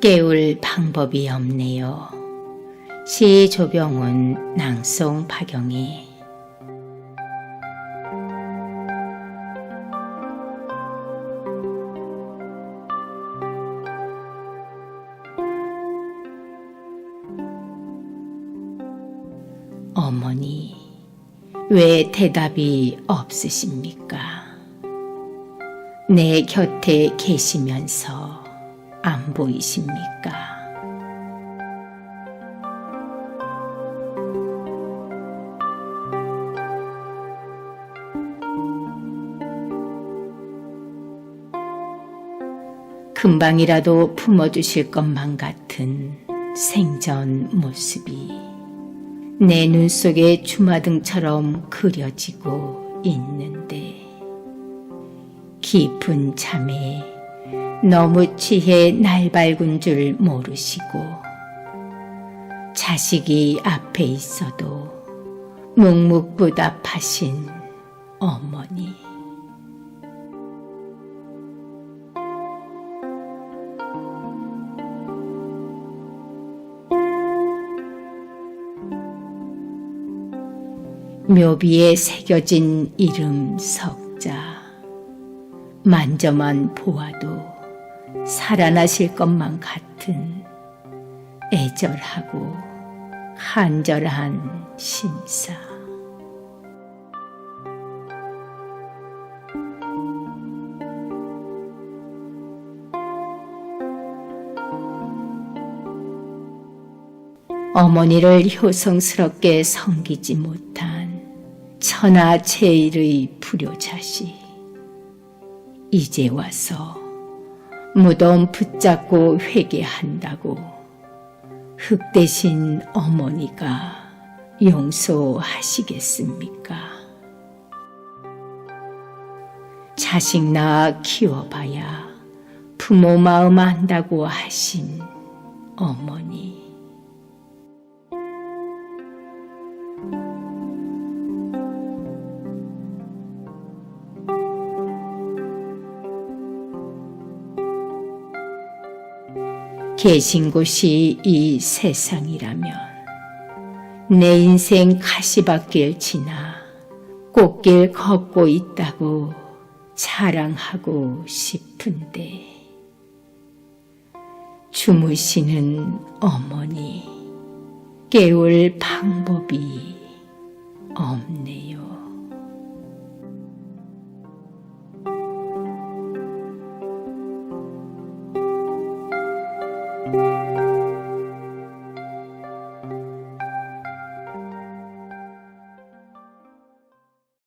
깨울 방법이 없네요. 시 조병훈 낭송 박영희 어머니, 왜 대답이 없으십니까? 내 곁에 계시면서 안 보이십니까? 금방이라도 품어주실 것만 같은 생전 모습이 내 눈 속에 주마등처럼 그려지고 있는데 깊은 잠에 너무 취해 날 밝은 줄 모르시고 자식이 앞에 있어도 묵묵부답하신 어머니. 묘비에 새겨진 이름 석자. 만져만 보아도 살아나실 것만 같은 애절하고 간절한 심사. 어머니를 효성스럽게 섬기지 못한 천하제일의 불효자식. 이제 와서 무덤 붙잡고 회개한다고 흙 대신 어머니가 용서하시겠습니까? 자식 낳아 키워봐야 부모 마음 안다고 하신 어머니. 계신 곳이 이 세상이라면 내 인생 가시밭길 지나 꽃길 걷고 있다고 자랑하고 싶은데 주무시는 어머니 깨울 방법이 없네요.